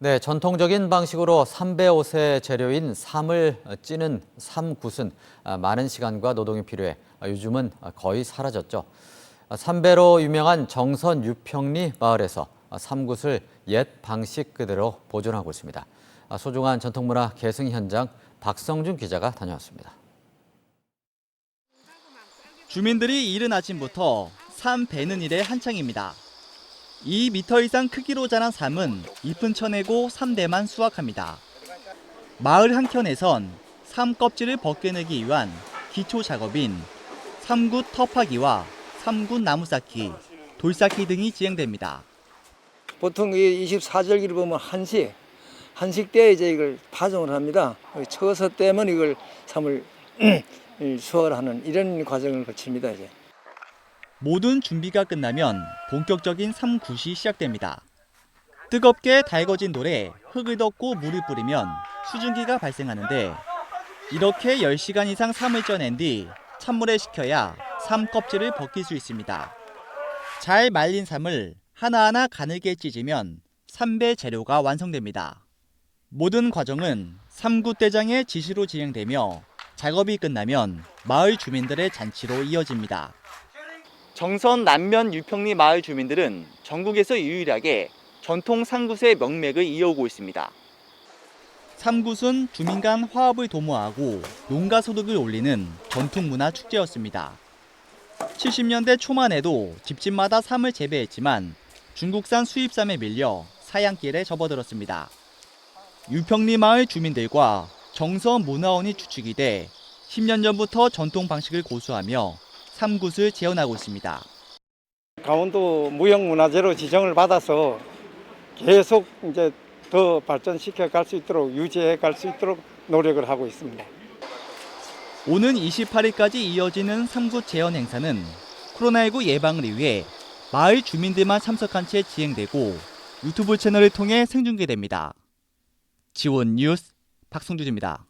네, 전통적인 방식으로 삼배옷의 재료인 삼을 찌는 삼굿은 많은 시간과 노동이 필요해 요즘은 거의 사라졌죠. 삼배로 유명한 정선 유평리 마을에서 삼굿을 옛 방식 그대로 보존하고 있습니다. 소중한 전통문화 계승 현장 박성준 기자가 다녀왔습니다. 주민들이 이른 아침부터 삶 베는 일에 한창입니다. 2미터 이상 크기로 자란 삶은 잎은 쳐내고 3대만 수확합니다. 마을 한켠에선 삶 껍질을 벗겨내기 위한 기초 작업인 삼굿 터파기와 삼굿 나무 쌓기, 돌 쌓기 등이 진행됩니다. 보통 이 24절기를 보면 한식, 한식 때 이제 이걸 파종을 합니다. 쳐서 떼면 이걸 삼을 수확을 하는 이런 과정을 거칩니다. 이제. 모든 준비가 끝나면 본격적인 삼굿이 시작됩니다. 뜨겁게 달궈진 돌에 흙을 덮고 물을 뿌리면 수증기가 발생하는데 이렇게 10시간 이상 삶을 쪄낸 뒤 찬물에 식혀야 삶 껍질을 벗길 수 있습니다. 잘 말린 삶을 하나하나 가늘게 찢으면 삼배 재료가 완성됩니다. 모든 과정은 삼굿 대장의 지시로 진행되며 작업이 끝나면 마을 주민들의 잔치로 이어집니다. 정선 남면 유평리 마을 주민들은 전국에서 유일하게 전통 삼굿의 명맥을 이어오고 있습니다. 삼굿은 주민 간 화합을 도모하고 농가 소득을 올리는 전통 문화 축제였습니다. 70년대 초만 해도 집집마다 삼을 재배했지만 중국산 수입삼에 밀려 사양길에 접어들었습니다. 유평리 마을 주민들과 정서 문화원이 주축이 돼 10년 전부터 전통 방식을 고수하며 삼굿을 재현하고 있습니다. 강원도 무형문화재로 지정을 받아서 계속 이제 더 발전시켜 갈 수 있도록 유지해 갈 수 있도록 노력을 하고 있습니다. 오는 28일까지 이어지는 삼굿 재현 행사는 코로나19 예방을 위해 마을 주민들만 참석한 채 진행되고 유튜브 채널을 통해 생중계됩니다. 지원 뉴스 박성준입니다.